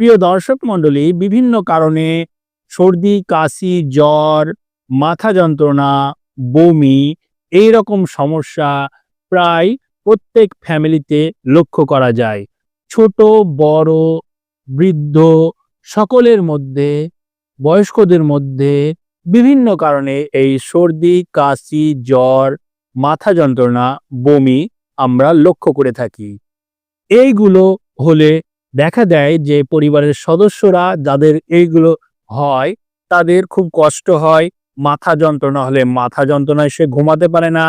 প্রিয় দর্শক মণ্ডলী, বিভিন্ন কারণে সর্দি, কাশি, জ্বর, মাথা যন্ত্রণা, বমি এই রকম সমস্যা প্রায় প্রত্যেক ফ্যামিলিতে লক্ষ্য করা যায়। ছোট, বড়, বৃদ্ধ সকলের মধ্যে, বয়স্কদের মধ্যে বিভিন্ন কারণে এই সর্দি, কাশি, জ্বর, মাথা যন্ত্রণা, বমি আমরা লক্ষ্য করে থাকি। এইগুলো হলে দেখা দেয় যে পরিবারের সদস্যরা যাদের এইগুলো হয়, তাদের খুব কষ্ট হয়। মাথা যন্ত্রণা হলে মাথা যন্ত্রণায় সে ঘুমাতে পারে না,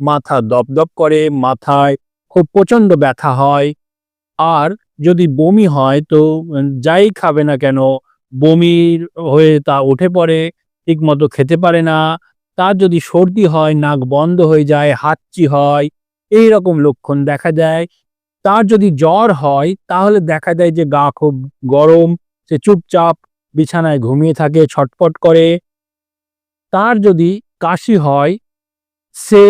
মাথা দপদপ করে, মাথায় খুব প্রচণ্ড ব্যথা হয়। আর যদি বমি হয় তো যাই খাবে না কেন, বমির হয়ে তা উঠে পড়ে ঠিক মতো খেতে পারে না। তার যদি সর্দি হয়, নাক বন্ধ হয়ে যায়, হাঁচি হয় এই রকম লক্ষণ দেখা যায় তার যদি জ্বর হয়, তাহলে দেখা যায় যে গা খুব গরম, সে চুপচাপ বিছানায় ঘুমিয়ে থাকে, ছটপট করে। তার যদি কাশি হয়, সে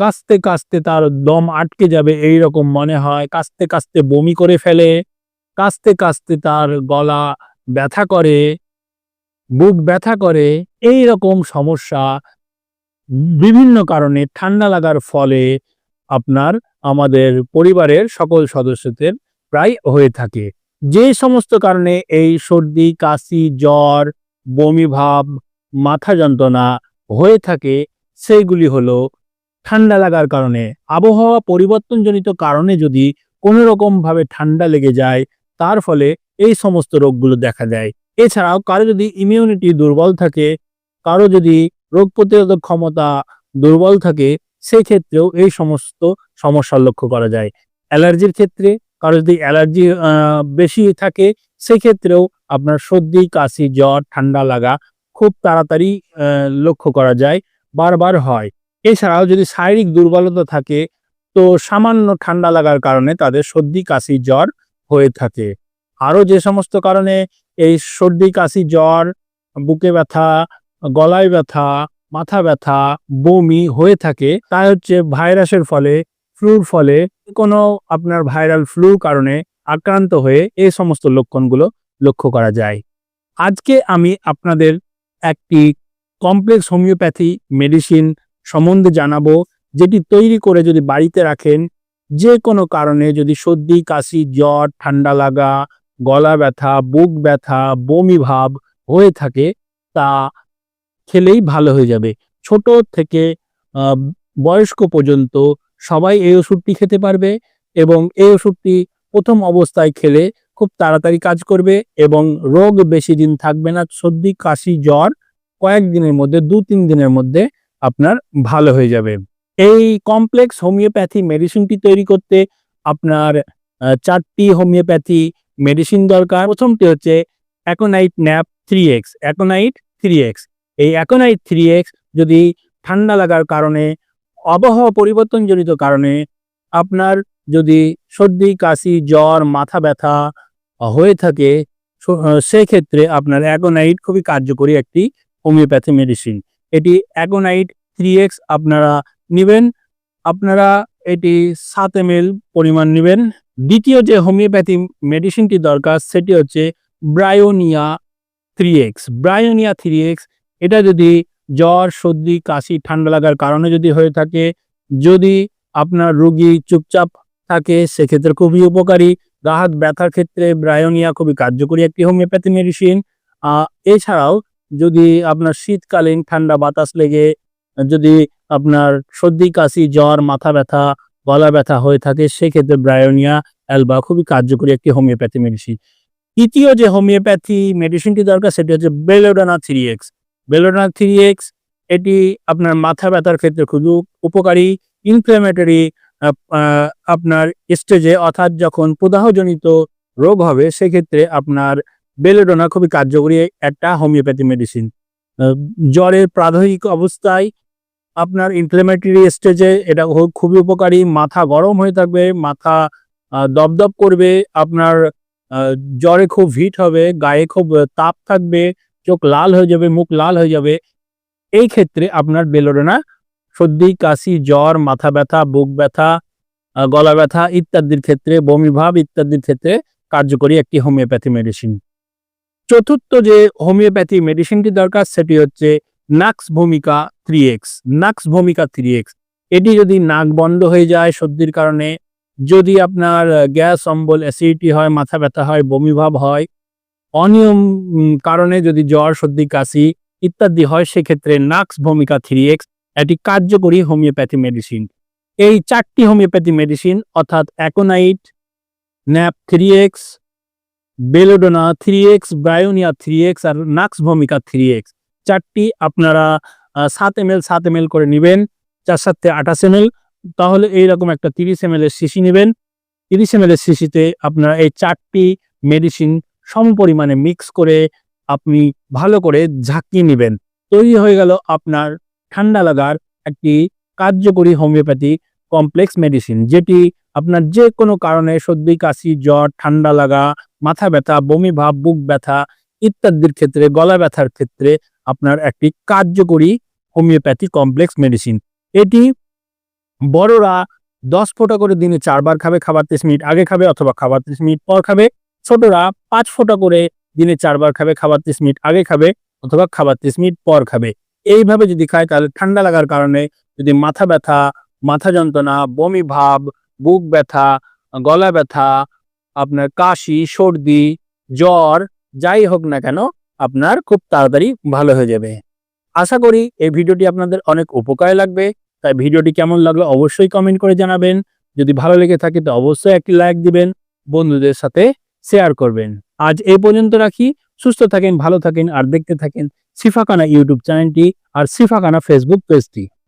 কাশতে কাশতে তার দম আটকে যাবে এই রকম মনে হয়। কাশতে কাশতে বমি করে ফেলে, কাশতে কাশতে তার গলা ব্যথা করে, বুক ব্যথা করে। এই রকম সমস্যা বিভিন্ন কারণে ঠান্ডা লাগার ফলে আপনার, আমাদের পরিবারের সকল সদস্যদের প্রায় হয়ে থাকে। যে সমস্ত কারণে এই সর্দি, কাশি, জ্বর, বমি ভাব, মাথা যন্ত্রণা হয়ে থাকে, সেইগুলি হলো ঠান্ডা লাগার কারণে। আবহাওয়া পরিবর্তনজনিত কারণে যদি কোনো রকম ভাবে ঠান্ডা লেগে যায়, তার ফলে এই সমস্ত রোগগুলো দেখা দেয়। এছাড়াও কারও যদি ইমিউনিটি দুর্বল থাকে, কারও যদি রোগ প্রতিরোধক ক্ষমতা দুর্বল থাকে সেই ক্ষেত্রেও এই সমস্ত সমস্যা লক্ষ্য করা যায়। অ্যালার্জির ক্ষেত্রে কারও যদি অ্যালার্জি বেশি থাকে সেক্ষেত্রেও আপনার সর্দি, কাশি, জ্বর, ঠান্ডা লাগা খুব তাড়াতাড়ি লক্ষ্য করা যায়, বারবার হয়। এছাড়াও যদি শারীরিক দুর্বলতা থাকে, তো সামান্য ঠান্ডা লাগার কারণে তাদের সর্দি, কাশি, জ্বর হয়ে থাকে। আরও যে সমস্ত কারণে এই সর্দি, কাশি, জ্বর, বুকে ব্যথা, গলায় ব্যথা মাথা ব্যথা, বমি হয়ে থাকে তা হচ্ছে ভাইরাসের ফলে ফ্লুর ফলে কোনো আপনার ভাইরাল ফ্লু কারণে আক্রান্ত হয়ে এই সমস্ত লক্ষণগুলো লক্ষ্য করা যায়। আজকে আমি আপনাদের একটি কমপ্লেক্স হোমিওপ্যাথি মেডিসিন সম্বন্ধে জানাব, যেটি তৈরি করে যদি বাড়িতে রাখেন, যে কোনো কারণে যদি সর্দি, কাশি, জ্বর, ঠান্ডা লাগা, গলা ব্যথা, বুক ব্যথা, বমি ভাব হয়ে থাকে, তা খেলেই ভালো হয়ে যাবে। ছোট থেকে বয়স্ক পর্যন্ত সবাই এই ওষুধটি খেতে পারবে এবং এই ওষুধটি প্রথম অবস্থায় খেলে খুব তাড়াতাড়ি কাজ করবে এবং রোগ বেশি দিন থাকবে না, সর্দি, কাশি, জ্বর কয়েকদিনের মধ্যে, দু, তিন দিনের মধ্যে আপনার ভালো হয়ে যাবে। এই কমপ্লেক্স হোমিওপ্যাথি মেডিসিনটি তৈরি করতে আপনার চারটি হোমিওপ্যাথি মেডিসিন দরকার। প্রথমটি হচ্ছে aconite nap three X aconite three X এই অ্যাকোনাইট থ্রি এক্স যদি ঠান্ডা লাগার কারণে, আবহাওয়া পরিবর্তনজনিত কারণে আপনার যদি সর্দি, কাশি, জ্বর, মাথা ব্যথা হয়ে থাকে সেক্ষেত্রে আপনার অ্যাকোনাইট খুবই কার্যকরী একটি হোমিওপ্যাথি মেডিসিন এটি অ্যাকোনাইট থ্রি এক্স আপনারা নেবেন। আপনারা এটি সাত এম পরিমাণ নেবেন। দ্বিতীয় যে হোমিওপ্যাথি মেডিসিনটি দরকার, সেটি হচ্ছে bryonia three X bryonia three X এটা যদি জ্বর, সর্দি, কাশি, ঠান্ডা লাগার কারণে যদি হয়ে থাকে, যদি আপনার রুগী চুপচাপ থাকে, সেক্ষেত্রে খুবই উপকারী। রাহাত ব্যথার ক্ষেত্রে ব্রায়োনিয়া খুবই কার্যকরী একটি হোমিওপ্যাথি মেডিসিন। এছাড়াও যদি আপনার শীতকালীন ঠান্ডা বাতাস লেগে, যদি আপনার সর্দি, কাশি, জ্বর, মাথা ব্যথা, গলা ব্যথা হয়ে থাকে, সেক্ষেত্রে ব্রায়োনিয়া, অ্যালবা খুবই কার্যকরী একটি হোমিওপ্যাথি মেডিসিন। তৃতীয় যে হোমিওপ্যাথি মেডিসিনটি দরকার, সেটি হচ্ছে belladonna three X. Belladonna three X এটি আপনার মাথা ব্যথার ক্ষেত্রে খুব উপকারী। ইনফ্লেমেটরি আপনার স্টেজে অর্থাৎ যখন প্রদাহজনিত রোগ হবে, সেক্ষেত্রে আপনার বেলোডোনা খুবই কার্যকরী একটা হোমিওপ্যাথি মেডিসিন জ্বরের প্রাথমিক অবস্থায় আপনার ইনফ্লেমেটরি স্টেজে এটা খুবই উপকারী। মাথা গরম হয়ে থাকবে, মাথা দপদপ করবে, আপনার জ্বরে খুব হিট হবে, গায়ে খুব তাপ থাকবে চোখ লাল হয়ে যাবে, মুখ লাল হয়ে যাবে। এই ক্ষেত্রে আপনার বেলোডোনা, সর্দি, কাশি, জ্বর, মাথা ব্যথা, বুক ব্যথা গলা ব্যথা ইত্যাদির ক্ষেত্রে, বমি ভাব ইত্যাদির ক্ষেত্রে কার্যকরী একটি হোমিওপ্যাথি মেডিসিন চতুর্থ যে হোমিওপ্যাথি মেডিসিনটি দরকার, সেটি হচ্ছে নাক্স vomica three x নাক্স vomica three X এটি যদি নাক বন্ধ হয়ে যায় সর্দির কারণে, যদি আপনার গ্যাস, অম্বল অ্যাসিডিটি হয়, মাথা ব্যথা হয় বমিভাব হয় অনিয়ম কারণে যদি জ্বর, সর্দি, কাশি ইত্যাদি হয়, সেক্ষেত্রে নাক্স ভূমিকা থ্রি এক্স একটি কার্যকরী হোমিওপ্যাথি মেডিসিন। এই চারটি হোমিওপ্যাথি মেডিসিন অর্থাৎ aconite, nap three X, belladonna three X, bryonia three X আর নাক্স ভূমিকা থ্রি এক্স। চারটি আপনারা সাত এম এল সাত এম এল করে নেবেন, চার সাথে আঠাশ এম এল তাহলে এইরকম একটা তিরিশ এম এল এর শিশি নেবেন। তিরিশ এম এল এর শিশিতে আপনারা এই চারটি মেডিসিন সম পরিমাণে মিক্স করে আপনি ভালো করে ঝাঁকিয়ে নেবেন। তৈরি হয়ে গেল আপনার ঠান্ডা লাগার একটি কার্যকরী হোমিওপ্যাথি কমপ্লেক্স মেডিসিন, যেটি আপনার যে কোনো কারণে সর্দি, কাশি, জ্বর, ঠান্ডা লাগা, মাথা ব্যথা, বমি ভাব, বুক ব্যথা ইত্যাদির ক্ষেত্রে, গলা ব্যথার ক্ষেত্রে আপনার একটি কার্যকরী হোমিওপ্যাথি কমপ্লেক্স মেডিসিন। এটি বড়রা দশ ফোঁটা করে দিনে চারবার খাবে, খাবার তিরিশ মিনিট আগে খাবে অথবা খাবার তিরিশ মিনিট পর খাবে। ছোটরা পাঁচ ফোঁটা করে দিনে চারবার খাবে, খাবার তিরিশ মিনিট আগে খাবে অথবা খাবার তিরিশ মিনিট পর খাবে। এইভাবে যদি খায়, তাহলে ঠান্ডা লাগার কারণে যদি মাথা ব্যথা, মাথা যন্ত্রণা, বমি ভাব, বুক ব্যথা, গলা ব্যথা, আপনার কাশি, সর্দি, জ্বর, যাই হোক না কেন, আপনার খুব তাড়াতাড়ি ভালো হয়ে যাবে। আশা করি এই ভিডিওটি আপনাদের অনেক উপকারে লাগবে। তাই ভিডিওটি কেমন লাগল অবশ্যই কমেন্ট করে জানাবেন। যদি ভালো লেগে থাকে, তো অবশ্যই একটি লাইক দিবেন। বন্ধুদের সাথে শেয়ার করবেন। আজ এ পর্যন্ত রাখি। সুস্থ থাকেন, ভালো থাকেন, আর দেখতে থাকেন সিফাকানা ইউটিউব চ্যানেলটি আর সিফাকানা ফেসবুক পেজটি।